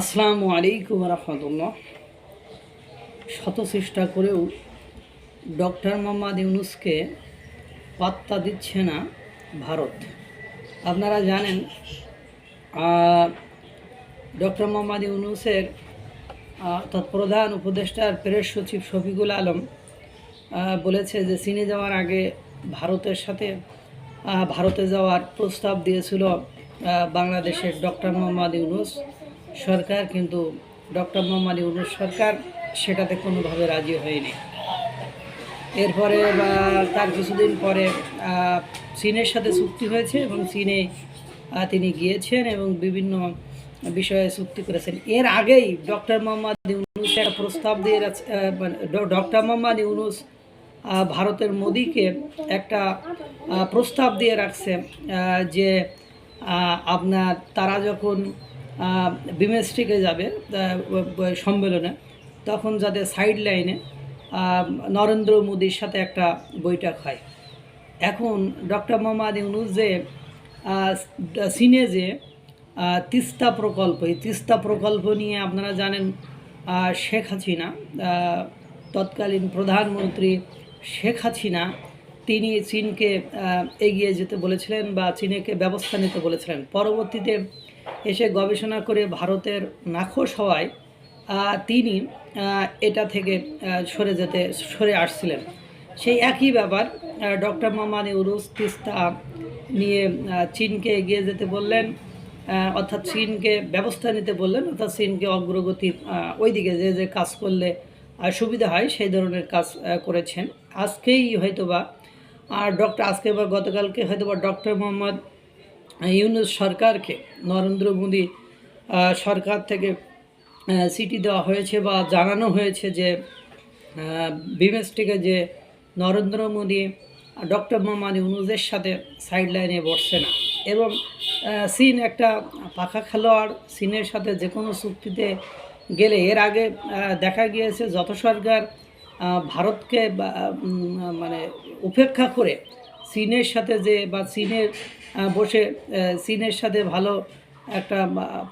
আসসালামু আলাইকুম রহমতুল্লাহ। শত চেষ্টা করেও ডক্টর মোহাম্মদ ইউনুসকে পাত্তা দিচ্ছে না ভারত। আপনারা জানেন ডক্টর মোহাম্মদ ইউনুসের আহ, অর্থাৎ প্রধান উপদেষ্টার প্রেস সচিব শফিকুল আলম বলেছে যে চীনে যাওয়ার আগে ভারতের সাথে ভারতে যাওয়ার প্রস্তাব দিয়েছিল বাংলাদেশের ডক্টর মোহাম্মদ ইউনুস। সরকার, কিন্তু ডক্টর মোহাম্মদ ইউনুস সরকার সেটাতে কোনোভাবে রাজি হয়নি। এরপরে বা তার কিছুদিন পরে চীনের সাথে চুক্তি হয়েছে এবং চীনে তিনি গিয়েছেন এবং বিভিন্ন বিষয়ে চুক্তি করেছেন। এর আগেই ডক্টর মোহাম্মদ ইউনুস একটা প্রস্তাব দিয়ে মানে ডক্টর মোহাম্মদ ইউনুস ভারতের মোদিকে একটা প্রস্তাব দিয়ে রাখছে যে আপনার তারা যখন বিমেস্ট্রিকে যাবে সম্মেলনে। তখন যাতে সাইড লাইনে নরেন্দ্র মোদির সাথে একটা বৈঠক হয়। এখন ডক্টর মোহাম্মদ ইউনুস যে চীনে যে তিস্তা প্রকল্প, এই তিস্তা প্রকল্প নিয়ে আপনারা জানেন শেখ হাসিনা তৎকালীন প্রধানমন্ত্রী শেখ হাসিনা, তিনি চীনকে এগিয়ে যেতে বলেছিলেন বা চীনেকে ব্যবস্থা নিতে বলেছিলেন। পরবর্তীতে এসে গবেষণা করে ভারতের নাখোশ হওয়ায় তিনি এটা থেকে সরে যেতে, সরে আসছিলেন। সেই একই ব্যাপার ডক্টর মোহাম্মদ ইউরুস তিস্তা নিয়ে চীনকে এগিয়ে যেতে বললেন অর্থাৎ চীনকে ব্যবস্থা নিতে বললেন, অর্থাৎ চীনকে অগ্রগতি ওইদিকে যে যে কাজ করলে সুবিধা হয়, সেই ধরনের কাজ করেছেন। আজকেই হয়তোবা, আর ডক্টর, আজকে বা গতকালকে হয়তোবা ডক্টর মোহাম্মদ ইউনুস সরকারকে, নরেন্দ্র মোদী সরকার থেকে সিটি দেওয়া হয়েছে বা জানানো হয়েছে যে বিমেস্টিকে যে নরেন্দ্র মোদী, ডক্টর মোহাম্মদ ইউনুসের সাথে সাইড লাইনে বসছে না। এবং চীন একটা পাখা খেলোয়াড় সিনের সাথে যে কোনো চুক্তিতে গেলে এর আগে দেখা গিয়েছে যত সরকার ভারতকে মানে উপেক্ষা করে চীনের সাথে যে বা আহ, বসে চীনের সাথে ভালো একটা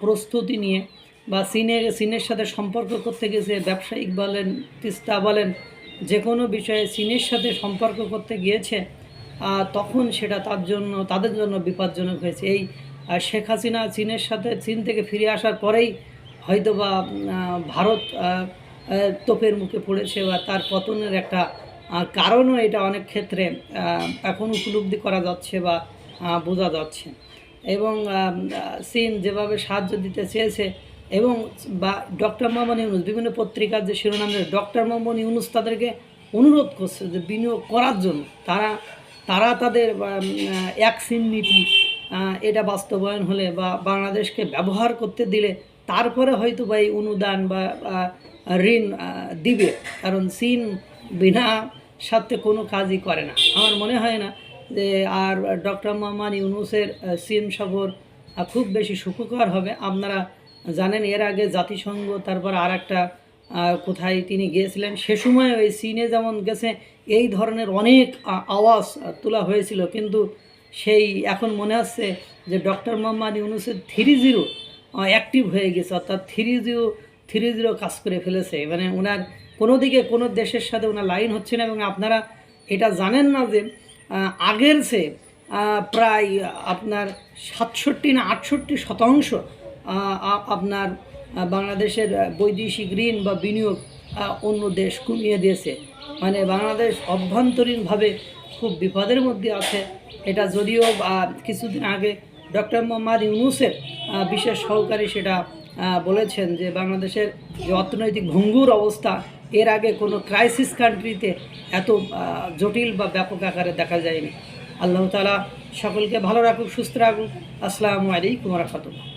প্রস্তুতি নিয়ে বা চীনের চীনের সাথে সম্পর্ক করতে গেছে ব্যবসায়িক বলেন তিস্তা বলেন যে কোনো বিষয়ে চীনের সাথে সম্পর্ক করতে গিয়েছে তখন সেটা তার জন্য তাদের জন্য বিপজ্জনক হয়েছে। এই শেখ হাসিনা চীনের সাথে চীন থেকে ফিরে আসার পরেই হয়তোবা ভারত তোপের মুখে পড়েছে বা তার পতনের একটা কারণও এটা অনেক ক্ষেত্রে এখন উপলব্ধি করা যাচ্ছে বা বোঝা যাচ্ছে। এবং চীন যেভাবে সাহায্য দিতে চেয়েছে এবং বা ডক্টর মোহাম্মদ ইউনুস বিভিন্ন পত্রিকার যে শিরোনাম ডক্টর মোহাম্মদ ইউনুস তাদেরকে অনুরোধ করছে যে বিনিয়োগ করার জন্য। তারা তারা তাদের বা, উম, আহ, এক সিন নীতি এটা বাস্তবায়ন হলে বা বাংলাদেশকে ব্যবহার করতে দিলে তারপরে হয়তো বা এই অনুদান বা ঋণ দিবে। কারণ চীন বিনা স্বার্থে কোনো কাজই করে না। আমার মনে হয় না যে আর ডক্টর মোহাম্মদ ইউনুসের চীন সফর খুব বেশি সুখকর হবে। আপনারা জানেন এর আগে জাতিসংঘ, তারপর আর একটা কোথায় তিনি গিয়েছিলেন, সে সময় ওই চীনে যেমন গেছে, এই ধরনের অনেক আওয়াজ তোলা হয়েছিল। কিন্তু সেই এখন মনে হচ্ছে যে ডক্টর মোহাম্মদ ইউনুসের থ্রি জিরো অ্যাক্টিভ হয়ে গেছে। অর্থাৎ থ্রি জিরো থ্রি জিরো কাজ করে ফেলেছে। মানে ওনার কোনো দিকে কোনো দেশের সাথে ওনার লাইন হচ্ছে না এবং আপনারা এটা জানেন না যে আগের চেয়ে প্রায় আপনার সাতষট্টি না আটষট্টি শতাংশ আপনার বাংলাদেশের বৈদেশিক ঋণ বা বিনিয়োগ অন্য দেশ কমিয়ে দিয়েছে। মানে বাংলাদেশ অভ্যন্তরীণভাবে খুব বিপদের মধ্যে আছে। এটা যদিও কিছুদিন আগে ডক্টর মোহাম্মদ ইউনুসের বিশেষ সহকারী সেটা বলেছেন যে বাংলাদেশের যে অর্থনৈতিক ভঙ্গুর অবস্থা এর আগে কোনো ক্রাইসিস কান্ট্রিতে এত জটিল বা ব্যাপক আকারে দেখা যায়নি। আল্লাহ তালা সকলকে ভালো রাখুক, সুস্থ রাখুক। আসসালামু আলাইকুম রহমতুল্লাহ।